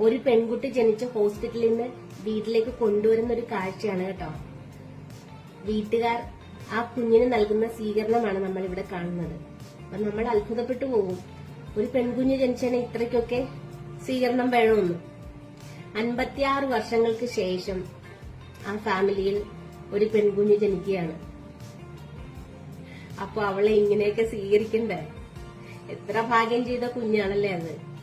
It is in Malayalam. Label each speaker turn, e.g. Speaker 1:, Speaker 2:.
Speaker 1: ഒരു പെൺകുട്ടി ജനിച്ച ഹോസ്പിറ്റലിൽ നിന്ന് വീട്ടിലേക്ക് കൊണ്ടുവരുന്ന ഒരു കാഴ്ചയാണ് കേട്ടോ. വീട്ടുകാർ ആ കുഞ്ഞിന് നൽകുന്ന സ്വീകരണമാണ് നമ്മൾ ഇവിടെ കാണുന്നത്. അപ്പൊ നമ്മൾ അത്ഭുതപ്പെട്ടു പോകും. ഒരു പെൺകുഞ്ഞ് ജനിച്ചതിന് ഇത്രയ്ക്കൊക്കെ സ്വീകരണം വേണമെന്ന് അൻപത്തിയാറ് വർഷങ്ങൾക്ക് ശേഷം ആ ഫാമിലിയിൽ ഒരു പെൺകുഞ്ഞ് ജനിക്കുകയാണ്. അപ്പൊ അവളെ ഇങ്ങനെയൊക്കെ സ്വീകരിക്കണ്ടേ? എത്ര ഭാഗ്യം ചെയ്ത കുഞ്ഞാണല്ലേ അത്?